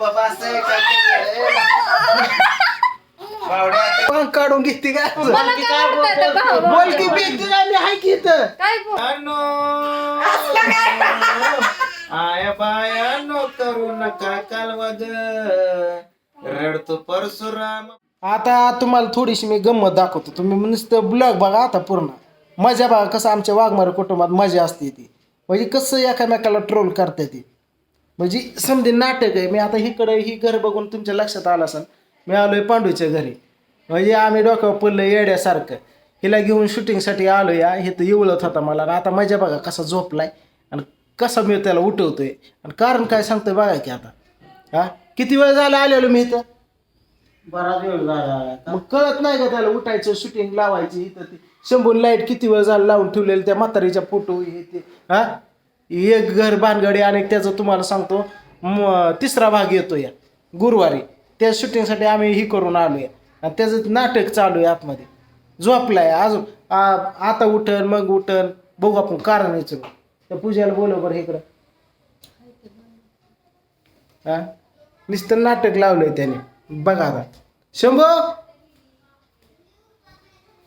बाबा असं आहे का केलं? बावड्या आता- पण काढून घेते का मला काय वाटतं ते भाऊ. बोल की भेटते का? मी हाय की इथं? काय बोल अनो आया बायानो करू नका कालवाद. रडतो परशुराम. आता तुम्हाला थोडीशी मी गंमत दाखवतो. तुम्ही नुसतं ब्लॉग बघा आता पूर्ण. मजा बघा कसं आमच्या वाघमारे कुटुंबात मजा असते ती. म्हणजे कसं एकामेकाला ट्रोल करते ती? म्हणजे समजे नाटक आहे मी आता हिकडे ही घर बघून तुमच्या लक्षात आलं असेल मी आलोय पांडूच्या घरी. म्हणजे आम्ही डोक्यावर पडलं येड्यासारखं. हिला घेऊन शूटिंगसाठी आलो या हे तर इवळत होता मला. आणि आता मजा बघा कसा झोपलाय आणि कसा मी त्याला उठवतोय. आणि कारण काय सांगतोय बघा की आता. हा किती वेळ झाला आलेलो मी इथं? बराच वेळ झाला मग कळत नाही का त्याला उठायचं शूटिंग लावायची इथं ते शंभून लाइट किती वेळ झाला लावून ठेवलेलं त्या म्हातारीच्या फोटो हे ते हा? एक घर भानगडी आणि त्याचं तुम्हाला सांगतो म- तिसरा भाग येतो या गुरुवारी. त्या शूटिंगसाठी आम्ही ही करून आलो या आणि त्याचं नाटक चालू आहे आतमध्ये. झोपलाय अजून. आता उठन मग उठन. बघू आपण कारण याचं. त्या पूजाला बोलव बरं इकडं. हा? नुसतं नाटक लावलंय त्याने. बघा आता. शंभू!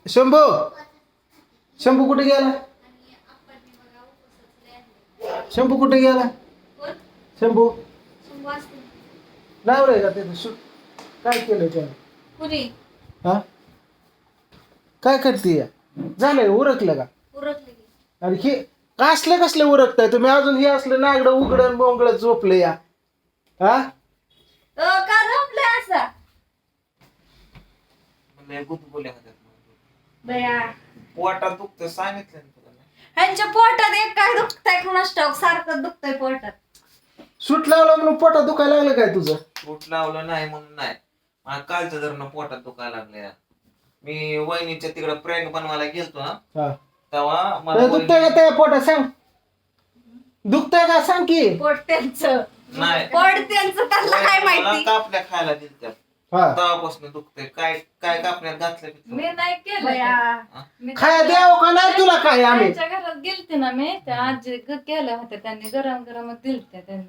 शंभू! शंभू कुठे गेला? शंभू कुठे गेला? शंभू लावलंय का त्याचं शू काय पुरी हा? काय करते झालंय उरकलं का? उरकले की. आणि हे कसले कसले उरकताय तुम्ही? अजून हे असलं नागडं उघडं बोंगडं झोपलं या. हा? अ, का झोपले असा? लय बया. पोटात दुखतं सांगितलं ना तुला. मी. ह्यांच्या पोटात एक काय दुखतंय कुणास ठाऊक सारखं दुखतंय पोटात. सूट लावलं म्हणून पोटात दुखायला लागलं काय तुझं? पोट लावलं नाही म्हणून नाही. मला कालचं जर पोटात दुखायला लागले मी वहिनीच्या तिकडे प्रँक बनवायला गेलतो ना हा. तेव्हा मला तर दुखतंय का वहिनी- त्या पोटात? सांग. दुखतंय का? सांग की. पोट त्यांचं. नाही. पोट त्यांचं त्यांना काय वहिनी मला माहिती? कापल्या खायला दिलत्या. हा. तेव्हापासून दुखतंय. काय काय कापण्यात घातलं की मी? नाही केलं मी खाया द्यावं का नाही तुला काय आम्ही? त्यांच्या घरात गेलते ना मी. त्या आजी ग- केल्या होत्या त्यांनी. गरम गरम दिलत्या त्यांनी.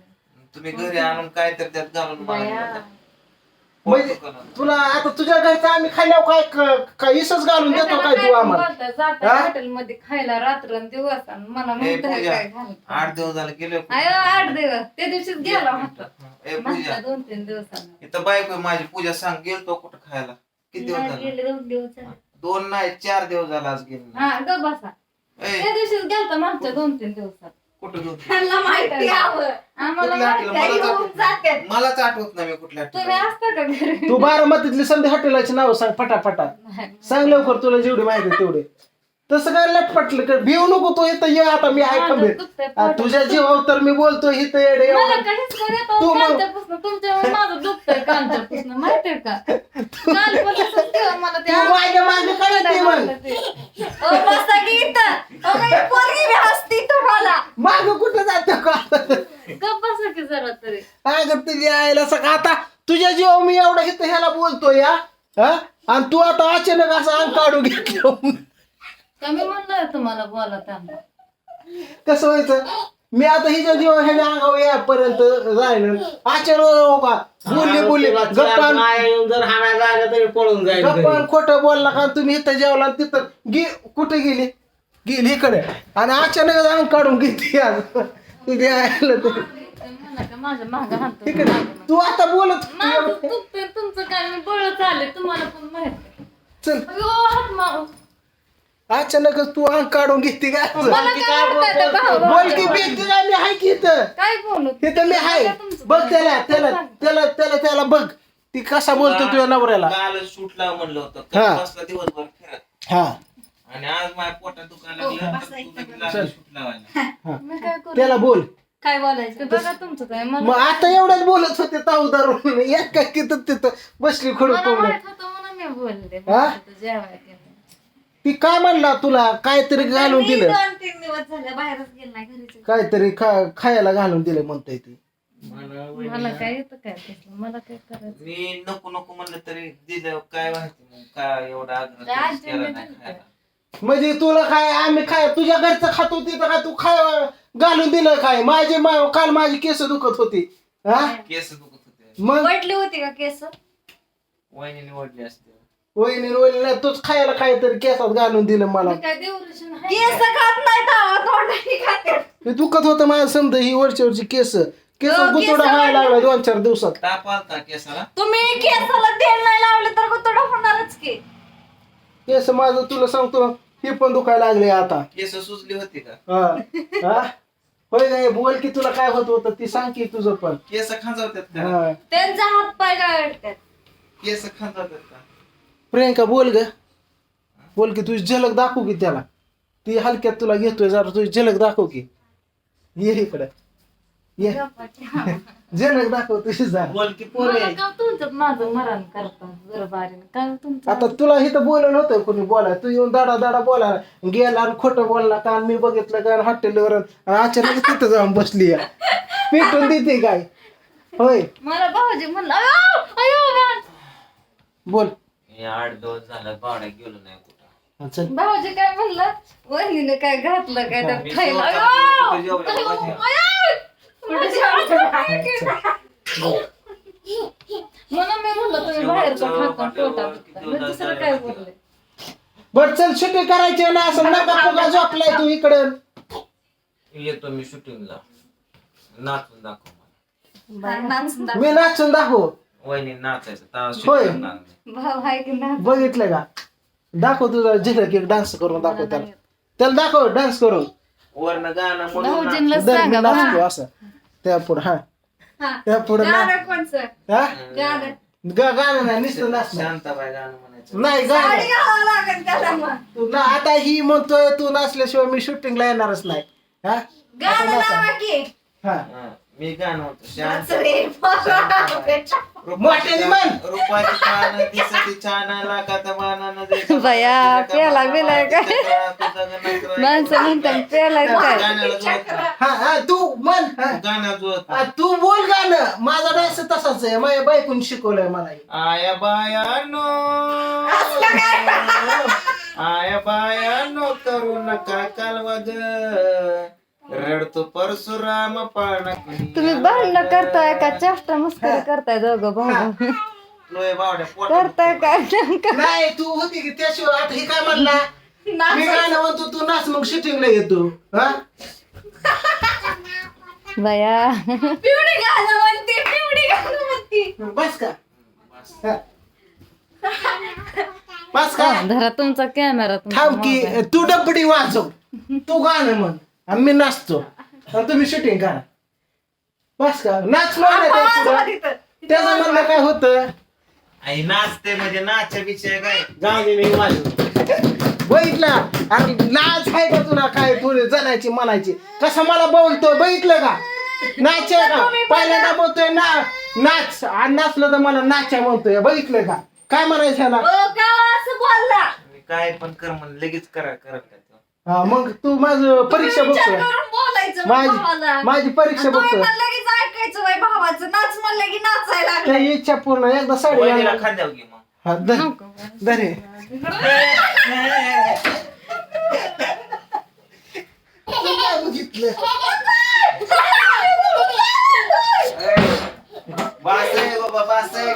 तुम्ही घरी आणून काय तर त्यात घालून बया. म्हणजे. तुला आता तुझ्या घरचं आम्ही खाल्ल्यावर काय क- काय इसच घालून देतो काय तू आम्हाला? बोलताय, जाता हा? हॉटेल मध्ये खायला रात्र आणि दिवस आणि मला ए, म्हणताय पूजा, काय आठ दिवस झाले गेले अयो आठ दिवस. त्या दिवशीच गेला होता. ए पूजा. दोन तीन दिवसांना. इथं बायको आहे माझी पूजा सांग गेलतो कुठं खायला? किती दिवस नाही झाले? गेले दोन दिवस झाले. दोन नाही चार दिवस झाला आज गेलो. हा ग बसा. ए, त्या दिवशीच गेलता मागच्या दोन तीन दिवसात कुठं गेलो त्यांना माहिती हवं आम्हाला कुठल्या माहिती हॉटेलला? आहे. मलाच येऊन जातात. आठवत- मलाच आठवत नाही मी कुठल्या तुम्ही हॉटेलला. असता का घरी तू बारामतीतली संधी हॉटेलाची नाव सांग नाही. सांग लवकर तुला जेवढी माहिती आहे तेवढे तसं काय लटपटलं कर भिवू नको तू इथं ये आता मी माझं दुखतंय पोटात. तुझ्या जीवावर तर मी बोलतो इथं येडे मला एवढं. काहीच करत तू मग- कालच्यापासून तुमच्यावर माझं दुखतंय कालच्यापासून माहितीये का कालपासून तेव्हा मला ते तू माझ्या मागे काय येते मग ते. अ, बसा की इथं. अ, बाई, पोरगी बी हसती तुम्हाला माग कुठं जातो का? गप्प बसा की जरा तरी. अगं तुझ्या आईला सगळं? आता तुझ्या जीवा मी एवढं इथं ह्याला बोलतो या हा? आणि तू आता अचानक असं अंग काढून घेतलं. कमी म्हणलं तुम्हाला बोला कसं व्हायचं? मी आता हिच्या जीवा ह्याच्या अंगावर यापर्यंत जाईन. अचानक हो का बोलली बोलली. गप्पा जर हाणायला आलं तरी पळून जाईल गप्पा. खोटं बोलला का? तुम्ही इथं जेवला तिथं गे कुठे गेली? गेली इकडे. आणि अचानक अंग काढून घेते आज. तुझ्या आईला तर माझ्या मागं हाणतो इकडे तू आता बोलत माझं दुखतंय तुमचं काय? मी बळच आले तुम्हाला पण माहिती चल. अयो, हात मारू. अचानकच तू अंग काढून घेते का मला काय बोल की भेटते का मी आहे की इथं? काय बोलू? इथं मी आहे. बघ त्याला त्याला त्याला त्याला त्याला बघ. ती कसा बोलतो तुझ्या नवऱ्याला? काल लाव म्हणलं होतं. हा. काल बसला दिवसभर फिरत हा. आणि आज माझ्या पोटात दुखायला लागलं तर तुम्ही लागले शूट लावायला मी काय करू? त्याला बोल. काय बोलायचं? ते बघा तुमचं काय मला मग आता एवढ्याच बोलत होते ताऊदारून एक काय तिथं तिथं बसली खडू मला कोंबड्या. माहीत होतं म्हणून मी बोलले हा? तिथं जेवायला गेले. ती काय म्हणला तुला? काहीतरी घालून मी दिलं. दोन तीन दिवस झाले बाहेरच गेले नाही घरीच. काहीतरी खा खायला घालून दिलं म्हणताय ती. मला मला वहिनीला- काय येतं काय तसलं? मला काय करायचं? मी नको नको म्हणलं तरी दिलं. काय माहिती मग काय एवढा आग्रह काय कधीच आजी केला मी नाही दिलं. खायला. म्हणजे तुला काय आम्ही काय तुझ्या घरचं खात होती तर काय तू खाय घालून दिलं काय? माझे मा- काल माझी केस दुखत होती. हा? केस दुखत होते. मग? वडली होती का केस? वहिनी असते. वहिनी वहिनी नाही तूच खायला काय तरी केसात घालून दिलं मला. काय केस खात नाही तावा तोंडाने खाते हे दुखत होतं माझ्या समजा ही वरची वरची केस. केस हो, केस गुतोडा व्हायला लागला दोन चार दिवसात. ताप आलता केसाला? तुम्ही केसाला तेल नाही लावले तर गुतडा होणारच की. केस माझं तुला सांगतो. हे पण दुखायला लागले आता. केस सुजली होती का? हा. हा? होय नाही बोल की तुला काय होत होतं ती सांग की तुझं पण. केस खांजवतात का? हा. त्यांचा हात पाय गाळतात. केस खांजवतात का? प्रियंका बोल ग. बोल की तुझी झलक दाखव की त्याला. ती हलक्यात तुला घेतोय जरा तुझी झलक दाखव की. ये इकडे. ये. झलक दाखव तुझी जरा बोल की पोरे मला का तुमचं माझं मरण करता जरा बारीनं. काय तुमचं आता तुला इथं बोललं नव्हतं कोणी बोलाय तू येऊन दाडा दाडा बोलायला. गेला आणि खोटं बोलला का? आणि मी बघितलं का? हॉटेलवर आणि अचानक तिथं जाऊन बसली आहे. पेटून देते काय? होय. मला भाऊजी म्हणलं अयो अयो मान. बोल. हे आठ दिवस झाला गाड्या गेलो नाही कुठं. चल. भाऊजी काय म्हणलं? वहिनीने काय घातलं काय? मी त्यात खायला अयो! अयो! अयो! म्हणून मी म्हणलं तुम्ही बाहेरचं खाता पोटात दुखतं. मी दुसरं काय बोलले बर चल सुट्टी करायची ना असं नका तुला झोपलाय तू इकडं. येतो मी शूटिंगला नाचून दाखव मला. नाचून दाखव. मी नाचून दाखव. वहिनी नाचायचं तेव्हा होय. शूटिंग आहे की नाही? बघितलं का? दाखव तुझा एक डान्स करून दाखव त्याला. त्याला दाखव डान्स करून. वरनं गाणं म्हणून नाच. भाऊजींना दर मी सांगा नाचतो असं. त्या पुढं हा. त्या पुढं ना. गाणं हा? नाही नुसतं नाचणं. शांताबाई गाणं म्हणायचं. नाही गाणं. तू ना आता ही म्हणतोय तू नाचल्याशिवाय मी शूटिंगला येणारच नाही. हा? हा. मी गाणं म्हणतो. शांत. मोठ्याने म्हण. रुपाची पान दिसती छान लाखात मानानं देता बया, देता बिलाय राय. माणसं म्हणतात काय. हा हा तू म्हण हा. गाण्याला जुळत नाही. तू बोल गाणं माझा डान्स तसाच आहे माझ्या बायकून शिकवलंय मला हे. आया बायानो आया बायानो करू नका कालवाद रडतो परशुराम पाळणा तुम्ही भांडण करताय का? चेष्टा मस्करी करताय दोघं भाऊ लोय बावड्या पोटात करताय काय? नाही तू होती की त्याशिवाय आता हे काय म्हणला? मी गाणं म्हणतो तू नाच मग शूटिंगला येतो हा? बया. पिवडी गाणं म्हणते पिवडी गाणं म्हणते. बस का? हा. बस का? धरा तुमचा कॅमेरा थांब की तू डबडी वाजव. तू गाणं म्हण. मी नाचतो. आणि तुम्ही शूटिंग करा. बस का? नाच त्याचं म्हणणं काय होतं? आई नाचते म्हणजे नाच विषय काय? जाऊ दे मी माझं बघितला? अरे नाच आहे का तुला? काय तू जणायची म्हणायची. कसं मला बोलतो बघितलं का? नाच आहे का पहिल्यांदा बोलतोय ना नाच. आणि नाचलं तर मला नाच्या म्हणतोय. बघितलं का? काय म्हणायचं बोलला. मी काय पण कर म्हण लगेच करा तो. हा मग तू माझं परीक्षा विचार बघतोय करून बोलायचं मग भावाला. माझी माझी परीक्षा आणि तुम्ही बघतोय पण लगेच ऐकायचं भावाचं नाच म्हणलं की नाचायला लागलं त्या इच्छा पूर्ण एकदा साडी वहिनीला आणा. खांद्यावर घे मग हा, धर धर हे. तू काय बघितलं बास आहे बाबा बास आहे?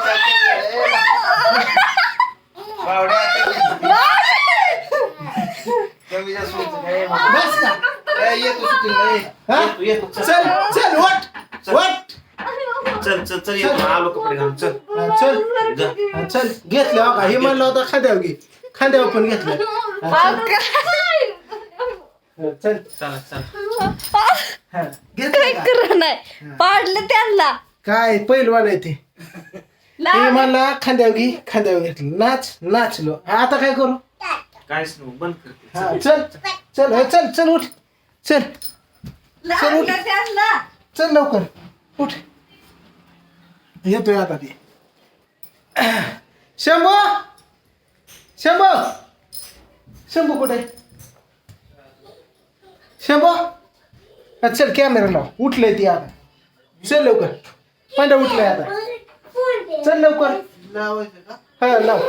बावड्या कमी जास्त बस का येतो हा? येतो, येतो, चल. चल चल वट वट चल चल चल येतो आलो कपडे घालून चल हा, चल चल घेतलं हो का हे म्हणलं होतं खांद्यावर घे पण घेतलं हा, चल. हा, चल चला हा, घेतलं का? नाही पाडलं त्यांना काय पहिलवान आहे ते ते म्हणला खांद्यावर घे खांद्यावर घेतलं नाच नाचलो आता काय करू काहीच नको बंद करते हा चल. चल. हा, चल चल उठ. चल. चल उठ. चल लवकर. उठ. येतोय आता ते. शंभू! शंभू! शंभू कुठे? आहे? शंभू! हा, चल कॅमेरा लाव. उठलंय ती आता. चल लवकर. पांढरा उठलंय आता. चल लवकर. हा लाव.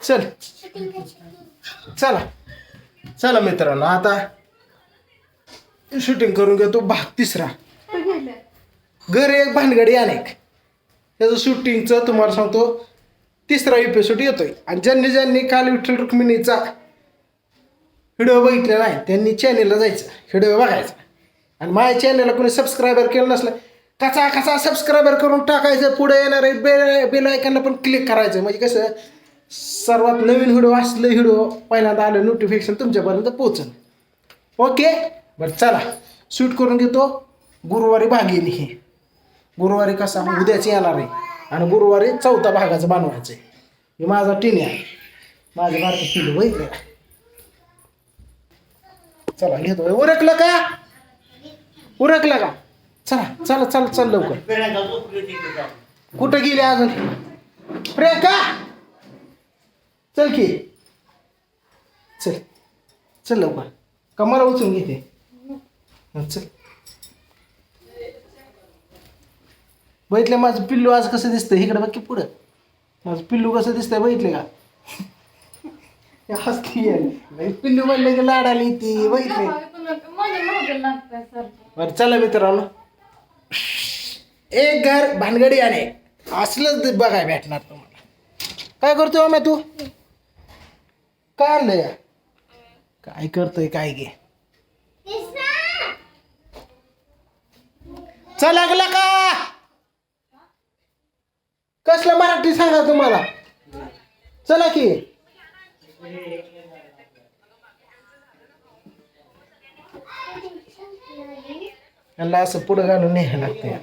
चल. चला. चला मित्रांनो आता शूटिंग करून घेतो. भाग तिसरा. घर एक भानगडी अनेक. त्याचं शूटिंगचं तुम्हाला सांगतो तिसरा एपिसोड येतोय. आणि ज्यांनी ज्यांनी काल विठ्ठल रुक्मिणीचा व्हिडिओ बघितलेला आहे त्यांनी चॅनेलला जायचं व्हिडिओ बघायचा. आणि माझ्या चॅनेलला कोणी सबस्क्रायबर केलं नसलं कसा कसा सबस्क्रायबर करून टाकायचं पुढे येणार आहे बेल बेल आयकनला पण क्लिक करायचं. म्हणजे कसं सर्वात नवीन व्हिडिओ असलं व्हिडिओ पहिल्यांदा आलं नोटिफिकेशन तुमच्यापर्यंत पोहोचल. ओके बरं चला. शूट करून घेतो. गुरुवारी भाग येईल हे. गुरुवारी कसा? उद्याच येणार आहे. आणि गुरुवारी चौथा भागाचं बनवायचं आहे हे माझा टिनी आहे. माझं बारकं पिलू बघितलं चला घेतो. उरकलं का? उरकलं का? चला चला चला चल लवकर. कुठं गेले अजून? प्रियंका? चल की. चल. चल लवकर. कमरा उचलून घेते. चल. बघितलं माझं पिल्लू आज कसं दिसतंय? इकडे बघ की पुढं. माझं पिल्लू कसं दिसतंय बघितलं का? हसती आहे. पिल्लू म्हणलं की लाड आली ती बघितले बरं चला मित्रांनो एक घर भानगडी आणि असलंच बघाय भेटणार तुम्हाला. काय करतो मी तू? काय आणलंय काय करतोय काय गे? चल लागला का? कसलं मराठी सांगा तुम्हाला? चला की. यांना असं पुढं घालून न्यायला लागतंय.